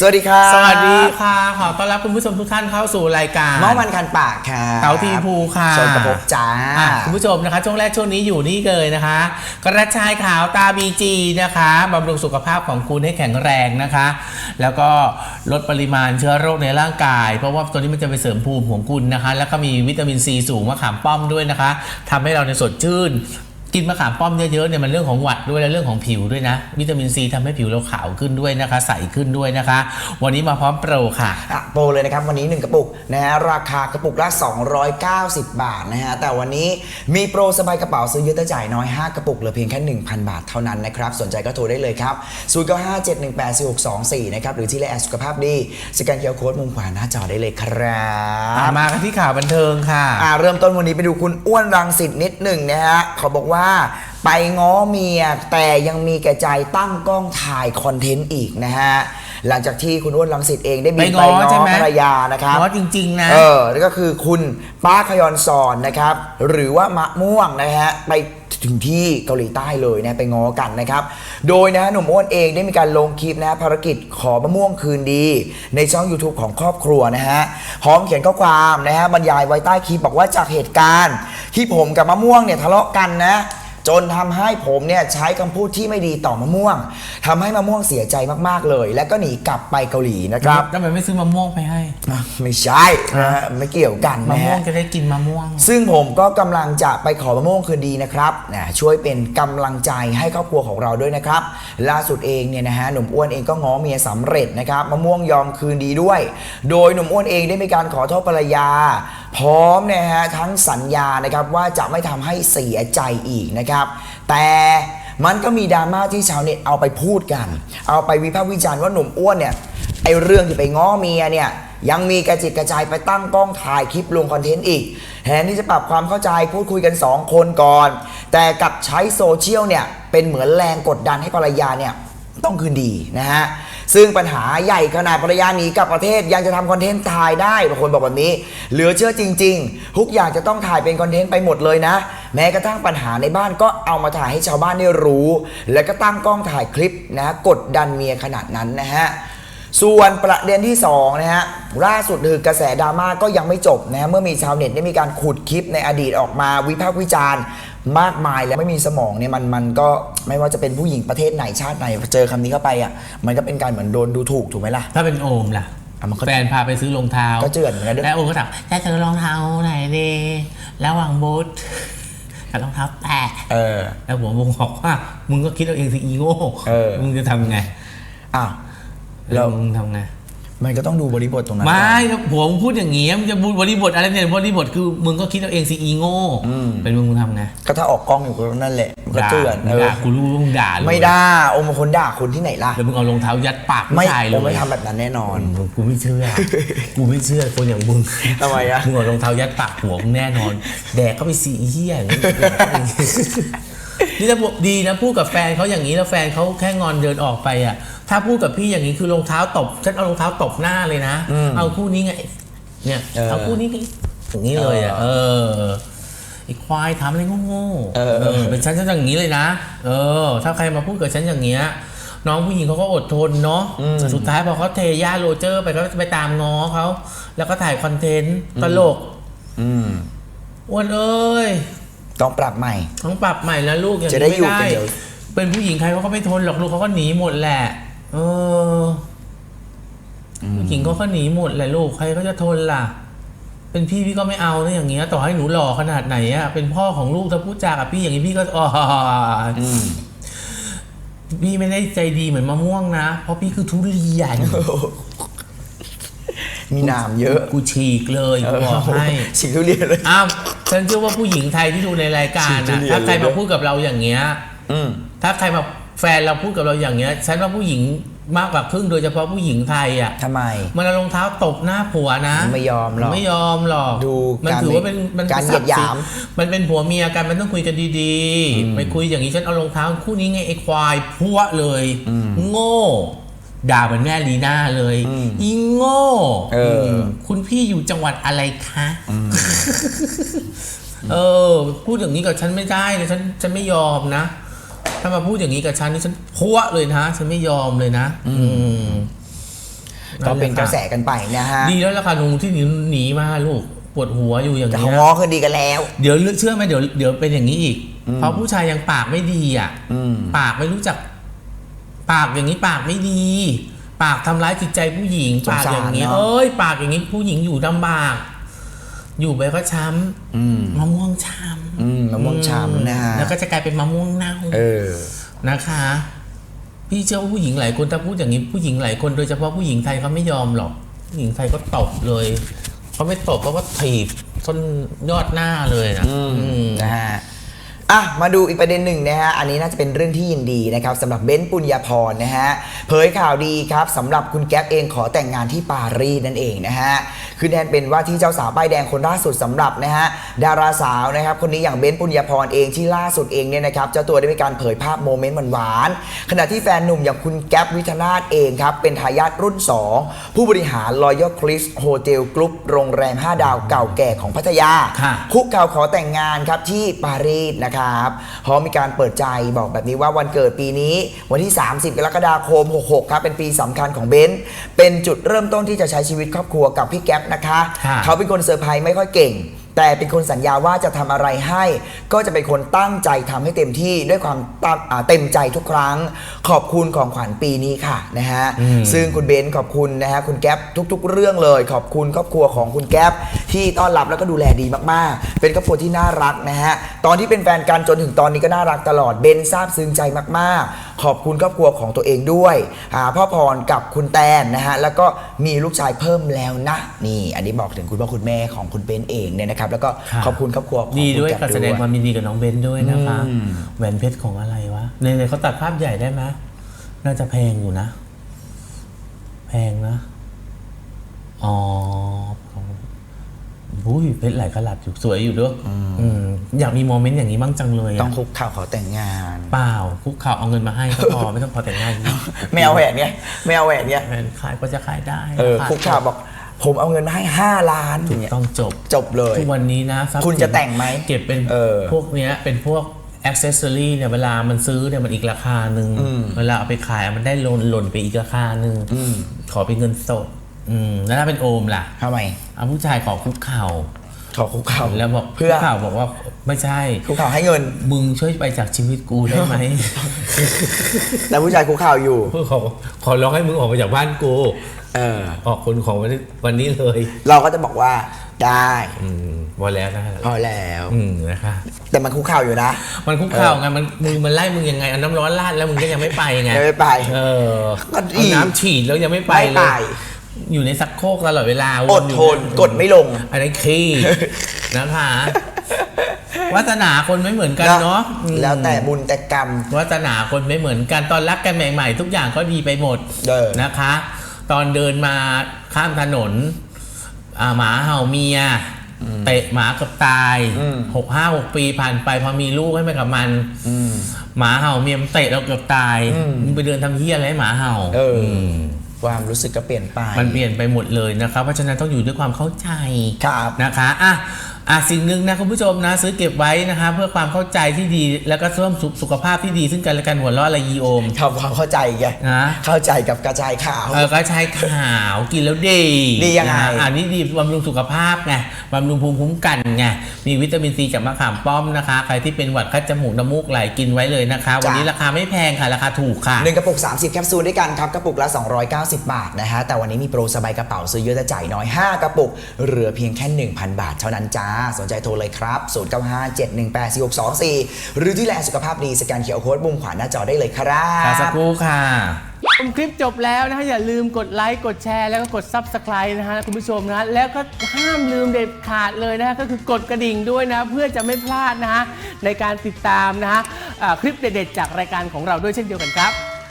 สวัสดีครับสวัสดีค่ะ ขอต้อนรับคุณผู้ชมทุกท่านเข้าสู่รายการเมามันคันปากค่ะเต๋าทีภูค่ะชนกระพกจ้าอะคุณผู้ชมนะคะ ช่วงแรกช่วงนี้อยู่นี่เลยนะคะ กระชายขาวตาบีจีนะคะบำรุงสุขภาพของคุณให้แข็งแรงนะคะ แล้วก็ลดปริมาณเชื้อโรคในร่างกาย เพราะว่าตัวนี้มันจะไปเสริมภูมิของคุณนะคะ แล้วก็มีวิตามินซีสูงมะขามป้อมด้วยนะคะทำให้เราในยสดชื่น กินมะขามป้อมเยอะๆเนี่ยมันเรื่องของหวัดด้วยและเรื่องของผิวด้วยนะ วิตามินซีทำให้ผิวเราขาวขึ้นด้วยนะคะ ใสขึ้นด้วยนะคะ วันนี้มาพร้อมโปรค่ะ อะโปรเลยนะครับ วันนี้ 1 กระปุกนะฮะราคากระปุกละ 290 บาทนะฮะแต่วันนี้มีโปรสบายกระเป๋าซื้อเยอะแต่จ่ายน้อย 5 กระปุกเหลือเพียงแค่ 1,000 บาทเท่านั้นนะครับ สนใจก็โทรได้เลยครับ0 9 5 7 1 8 4 6 2 4นะครับหรือที่ไลน์แอดสุขภาพดีสแกนเคอร์โค้ดมุมขวาหน้าจอได้เลยครับอะมากันที่ข่าวบันเทิงค่ะ อ่าเริ่มต้นวันนี้ไปดูคุณอ้วนรังสิตนิดหนึ่งนะฮะเขาบอกว่าไปง้อเมียแต่ยังมีแก่ใจตั้งกล้องถ่ายคอนเทนต์อีกนะฮะ หลังจากที่คุณอ้วนรังสิตเองได้บินไปไปง้อง้ใช่อไหม ภรรยานะครับ ง้อจริง ๆ นะ เออแล้วก็คือคุณป้าขยอนสอนนะครับ หรือว่ามะม่วงนะฮะ ไปถึงที่เกาหลีใต้เลยนะ ไปง้อกันนะครับ โดยนะฮะหนุ่มอ้วนเองได้มีการลงคลิปนะฮะภารกิจขอมะม่วงคืนดี ในช่อง YouTube ของครอบครัวนะฮะ พร้อมเขียนข้อความนะฮะบรรยายไว้ใต้คลิปบอกว่าจากเหตุการณ์ ที่ผมกับมะม่วงเนี่ยทะเลาะกันนะ จนทำให้ผมเนี่ยใช้คำพูดที่ไม่ดีต่อมะม่วงทำให้มะม่วงเสียใจมากๆเลย และก็หนีกลับไปเกาหลีนะครับทำไมไม่ซื้อมะม่วงไปให้อะไม่ใช่นะฮะไม่เกี่ยวกันมะนะม่วงฮะจะได้กินมะม่วง ซึ่งผมก็กำลังจะไปขอมะม่วงคืนดีนะครับนะช่วยเป็นกำลังใจให้ครอบครัวของเราด้วยนะครับ ล่าสุดเองเนี่ยนะฮะหนุ่มอ้วนเองก็ง้อเมียสำเร็จนะครับมะม่วงยอมคืนดีด้วย โดยหนุ่มอ้วนเองได้มีการขอโทษภรรยา พร้อมนะฮะทั้งสัญญานะครับว่าจะไม่ทำให้เสียใจอีกนะครับ แต่มันก็มีดราม่าที่ชาวเน็ตเอาไปพูดกัน เอาไปวิพากษ์วิจารณ์ว่าหนุ่มอ้วนเนี่ยไอเรื่องที่ไปง้อเมียเนี่ยยังมีกระจิตกระจายไปตั้งกล้องถ่ายคลิปลงคอนเทนต์อีกแทนที่จะปรับความเข้าใจพูดคุยกัน 2 คนก่อน แต่กับใช้โซเชียลเนี่ยเป็นเหมือนแรงกดดันให้ภรรยาเนี่ยต้องคืนดีนะฮะ ซึ่งปัญหาใหญ่ขนาดภรรยาหนีกลับประเทศยังจะทำคอนเทนต์ถ่ายได้บางคนบอกแบบนี้ เหลือเชื่อจริง ๆ ทุกอย่างจะต้องถ่ายเป็นคอนเทนต์ไปหมดเลยนะ แม้กระทั่งปัญหาในบ้านก็เอามาถ่ายให้ชาวบ้านได้รู้ แล้วก็ตั้งกล้องถ่ายคลิปนะกดดันเมียขนาดนั้นนะฮะส่วนประเด็นที่2นะฮะล่าสุดคือกระแสดราม่าก็ยังไม่จบนะฮะเมื่อมีชาวเน็ตได้มีการขุดคลิปในอดีตออกมาวิพากษ์วิจารณ์ มากมายแล้วไม่มีสมองเนี่ยมันมันก็ไม่ว่าจะเป็นผู้หญิงประเทศไหนชาติไหนเจอคำนี้เข้าไปอะมันก็เป็นการเหมือนโดนดูถูกถูกไหมล่ะถ้าเป็นโอมล่ะ อะมันก็แฟนพาไปซื้อรองเท้าก็เจือนเหมือนกันด้วย แล้วโอมก็ถามจะซื้อรองเท้าไหนดีระหว่างบูทกับรองเท้าแตะเออ แล้วหัวมึงบอกว่ามึงก็คิดเอาเองสิอีโง่เออ มึงจะทำไงอ้าว แล้แล้ววมึงทำไง มันก็ต้องดูบริบทตรงนั้นไม่ผัวมึงพูดอย่างงี้มึงจะพูดบริบทอะไรเนี่ยบริบทคือมึงก็คิดเอาเองสิอีโง่เป็นมึงมึงทำไงก็ถ้าออกกล้องอยู่ก็นั่นแหละมันก็เจือนด่าเออด่ากูรู้ว่ามึงด่าเลยไม่ได้โอมเป็นคนด่าคุณที่ไหนล่ะแล้วมึงเอารองเท้ายัดปากผู้ไม่ชายเลโอมยไม่ทำแบบนั้นแน่นอนมึงกูไม่เชื่อกูไม่เชื่อคนอย่างมึงทำไมอะมึงเอารองเท้ายัดปากหัวมึงแน่นอน แดกเข้าไปสีเหี้ยอย่างนี้นี่ถ้าบอกดีนะพูดกับแฟนเขาอย่างนี้แล้วแฟนเขาแค่งอนเดินออกไปอะ ถ้าพูดกับพี่อย่างนี้คือรองเท้าตบฉันเอารองเท้าตบหน้าเลยนะเอาคู่นี้ไง เนี่ย เออเอาคู่นี้ไงอย่างนี้เลยอะเออไอ้ควายทำอะไรโง่ๆเออเออ เป็นฉันฉันอย่างนี้เลยนะ เออ ถ้าใครมาพูดกับฉันอย่างเงี้ยน้องผู้หญิงเขาก็อดทนเนาะแต่สุดท้ายพอเขาเทย่าโรเจอร์ไปก็ไปตามง้อเขาแล้วก็ถ่ายคอนเทนต์ตลกอืมอ้วนเอ้ย ต้องปรับใหม่ ต้องปรับใหม่แล้วลูกอย่างจะนี้ได้ไม่อยู่ได้กันเดี๋ยวเป็นผู้หญิงใครเขาก็ไม่ทนหรอกลูกเขาก็หนีหมดแหละ เอออผู้หญิงเขาก็หนีหมดแหละลูกใครก็จะทนล่ะ เป็นพี่พี่ก็ไม่เอานะอย่างเงี้ย ต่อให้หนูหล่อขนาดไหนอะเป็นพ่อของลูกถ้าพูดจากับพี่อย่างนี้พี่ก็อ๋อออืมพี่ไม่ได้ใจดีเหมือนมะม่วงนะ เพราะพี่คือทุเรียนมีหนามเยอะ กูฉีกเลยกูบอกให้ฉีกทุเรียนเลยอ้าวฉันเชื่อว่าผู้หญิงไทยที่ดูในรายการฉีกทุนะเรียนถ้าใครเลยมานะพูดกับเราอย่างเงี้ยอืมถ้าใครมา แฟนเราพูดกับเราอย่างเงี้ยฉันว่าผู้หญิงมากกว่าครึ่งโดยเฉพาะผู้หญิงไทยอะทำไม มันเอารองเท้าตบหน้าผัวนะไม่ยอมหรอกไม่ยอมหรอกดูมันการถือว่าเป็นมันการเหยียดหยาม มันเป็นผัวเมียกันมันต้องคุยกันดีๆไปคุยอย่างนี้ฉันเอารองเท้าคู่นี้ไงไอ้ควายพัวเลย โง่ด่าเหมือนแม่ลีน่าเลยอีโง่เอออืมคุณพี่อยู่จังหวัดอะไรคะเออ พูดอย่างนี้กับฉันไม่ได้เลยฉันฉันไม่ยอมนะ ถ้ามาพูดอย่างนี้กับฉันนี่ฉันพัวเลยนะ ฉันไม่ยอมเลยนะ อืมก็เป็นกระแสกันไปนะฮะดีแล้วล่ะค่ะลุงที่หนีหนีมาลูกปวดหัวอยู่อย่างแต่นี้เขายง้อคืนดีกันแล้ว เดี๋ยวเชื่อไหมเดี๋ยวเดี๋ยวเป็นอย่างนี้อีก เพราะผู้ชายยังปากไม่ดีอะ อืม ปากไม่รู้จัก ปากอย่างนี้ปากไม่ดี ปากทำร้ายจิตใจผู้หญิง สงปากสารอย่างนี้ เนอะ เอ้ย ปากอย่างนี้ผู้หญิงอยู่ลำบาก อยู่ไปก็ช้อืมำมะม่วงช้ำอืมมะม่วงช้ำนะฮะแล้วก็จะกลายเป็นมะม่วงเน่าเออนะคะ พี่เชื่อว่าผู้หญิงหลายคนถ้าพูดอย่างนี้ผู้หญิงหลายคนโดยเฉพาะผู้หญิงไทยเขาไม่ยอมหรอก ผู้หญิงไทยก็ตบเลยเขาไม่ตบเขาก็ถีบต้นยอดหน้าเลยนะอืมนะฮะ อะมาดูอีกประเด็นหนึ่งนะฮะอันนี้น่าจะเป็นเรื่องที่ยินดีนะครับสำหรับเบ้นปุญญาพรนะฮะเผยข่าวดีครับสำหรับคุณแก๊ปเองขอแต่งงานที่ปารีสนั่นเองนะฮะคือแทนเป็นว่าที่เจ้าสาวป้ายแดงคนล่าสุดสำหรับนะฮะดาราสาวนะครับคนนี้อย่างเบ้นปุญญาพรเองที่ล่าสุดเองเนี่ยนะครับเจ้าตัวได้มีการเผยภาพโมเมนต์หวานๆขณะที่แฟนหนุ่มอย่างคุณแก๊ปวิทนาถเองครับเป็นทายาทรุ่น 2 ผู้บริหาร Royal Chris Hotel Group โรงแรม 5 ดาวเก่าแก่ของพัทยาค่ะคุกเข่าขอแต่งงานครับที่ปารีสนะครับพร้อมมีการเปิดใจบอกแบบนี้ว่าวันเกิดปีนี้วันที่ 30 กรกฎาคม 66 ครับ เป็นปีสำคัญของเบนซ์เป็นจุดเริ่มต้นที่จะใช้ชีวิตครอบครัวกับพี่แก๊ปนะคะค่ะเขาเป็นคนเซอร์ไพรส์ไม่ค่อยเก่ง แต่เป็นคนสัญญาว่าจะทำอะไรให้ ก็จะเป็นคนตั้งใจทำให้เต็มที่ด้วยความตั้งอ่าเต็มใจทุกครั้ง ขอบคุณของขวัญปีนี้ค่ะนะฮะอืมซึ่งคุณเบนซ์ขอบคุณนะฮะคุณแก๊ปทุก ๆ เรื่องเลย ขอบคุณครอบครัวของคุณแก๊ปที่ต้อนรับแล้วก็ดูแลดีมากๆ เป็นครอบครัวที่น่ารักนะฮะตอนที่เป็นแฟนกันจนถึงตอนนี้ก็น่ารักตลอดเบนซ์ซาบซึ้งใจมากๆ ขอบคุณครอบครัวของตัวเองด้วยอ่าพ่อพรกับคุณแตนนะฮะแล้วก็มีลูกชายเพิ่มแล้วนะนี่ อันนี้บอกถึงคุณพ่อคุณแม่ของคุณเบนซ์เองเนี่ยนะครับแล้วก็ค่ะขอบคุณครอบครัวของดีคุณด้วยแก๊ปการแสดงความยินดีกับน้องเบนด้วยนะคะอืม แหวนเพชรของอะไรวะในในเขาตัดภาพใหญ่ได้ไหมน่าจะแพงอยู่นะ แพงนะอ๋ออุ้ยเพชรหลายกะลัดอยู่สวยอยู่ด้วยอืมอยากมีโมเมนต์อย่างนี้บ้างจังเลยอะต้องคุกเข่าขอแต่งงาน เปล่าคุกเข่าวเอาเงินมาให้ก็พอ ไม่ต้องพอแต่งงานอีกไม่เอาแหวนเนี่ยไม่เอาแหวนเนี่ยแฟนขายก็จะขายได้เออขยคุกเข่าบอก ผมเอาเงินมาให้ 5 ล้านอย่างเงี้ยต้องจบจบเลย ทุกวันนี้นะทรัพย์คุณจะแต่งไหม เก็บเป็นเออพวกเนี้ยเป็นพวกอ c เซสซอรี่เนี่ยเวลามันซื้อเนี่ยมันอีกราคาหนึ่งอืมเวลาเอาไปขายมันได้หล่นหล่นไปอีกราคาหนึ่งอืมขอเป็นเงินสดอืมแล้วถ้าเป็นโอมล่ะทำไมเอาผู้ชายขอคุกเข่าขอคุกเข่าแล้วบอกเพื่อคุกเข่าบอกว่าไม่ใช่คุกเข่าให้เงิน มึงช่วยไปจากชีวิตกูได้ไหมแต่ผู้ชายคุกเข่าอยู่เพื่อขอขอร้องให้มึงออกไปจากบ้านกู เออ ออกคนของวันนี้วันนี้เลยเราก็จะบอกว่าได้อืมพอแล้วนะพอแล้ว อืมนะคะ แต่มันคุกเข่าอยู่นะ มันคุกเข่าไงมันมือมันไล่มึงยังไงเอาน้ำร้อนราดแล้วมึงก็ยังไม่ไปไงยังไม่ไปเออก็ดี เอาน้ำฉีดแล้วยังไม่ไปไม่เลไปยอยู่ในสักโครกตลอดเวลาอวดนอยู่ทนกดไม่ลง อันนี้ขี้ นะคะวาสนาคนไม่เหมือนกันเนาะอืมแล้วแต่บุญแต่กรรม วาสนาคนไม่เหมือนกันตอนรักกันใหม่ ๆ ทุกอย่างก็ดีไปหมดเออ นะคะ ตอนเดินมาข้ามถนนอ่าหมาเห่าเมียเตะหมาเกับตายอืมหกห้าหกปีผ่านไปพอมีลูกให้ไปกับมันอืมหมาเห่าเมียมนเตะเราเกือบตายอืมมึงไปเดินทำเฮี้ยอะไรให้หมาเห่าเอออืมความรู้สึกก็เปลี่ยนไป มันเปลี่ยนไปหมดเลยนะครับ เพราะฉะนั้นต้องอยู่ด้วยความเข้าใจครับนะคะอะ อะสิ่งหนึ่งนะคุณผู้ชมนะซื้อเก็บไว้นะคะเพื่อความเข้าใจที่ดีแล้วก็เพิ่มสุขสุขภาพที่ดีซึ่งกันและกันหัวเราะอะไรยีโอม ทำความเข้าใจไงนะเข้าใจกับกระจายข่าว เออก็ใช้ขาวกินแล้วดีดียังไง นะอ่านี่ดีบำรุงสุขภาพไงบำรุงภูมิคุ้มกันไงมีวิตามินซีจากมะขามป้อมนะคะ ใครที่เป็นหวัดคัดจมูกน้ำมูกไหลกินไว้เลยนะคะ วันนี้ราคาไม่แพงค่ะราคาถูกค่ะ หนึ่งกระปุก 30 แคปซูลด้วยกันครับ กระปุกละ 290 บาทนะฮะ แต่วันนี้มีโปรสบายกระเป๋าซื้อเยอะแต่จ่ายน้อย 5 กระปุก เหลือเพียงแค่ 1,000 บาทเท่านั้นจ้าสนใจโทรเลยครับ 0957184624 หรือที่แลสุขภาพดีสแกนเคอร์โค้ดมุมขวาหน้าจอได้เลยครัค่ะสักบครู่ค่ะชมคลิปจบแล้วนะฮะอย่าลืมกดไลค์กดแชร์แล้วก็กด Subscribe นะฮะคุณผู้ชมนะฮะแล้วก็ห้ามลืมเด็ดขาดเลยนะฮะก็คือกดกระดิ่งด้วยนะ เพื่อจะไม่พลาดนะฮะในการติดตามนะฮะอ่าคลิปเด็ดๆจากรายการของเราด้วยเช่นเดียวกันครับ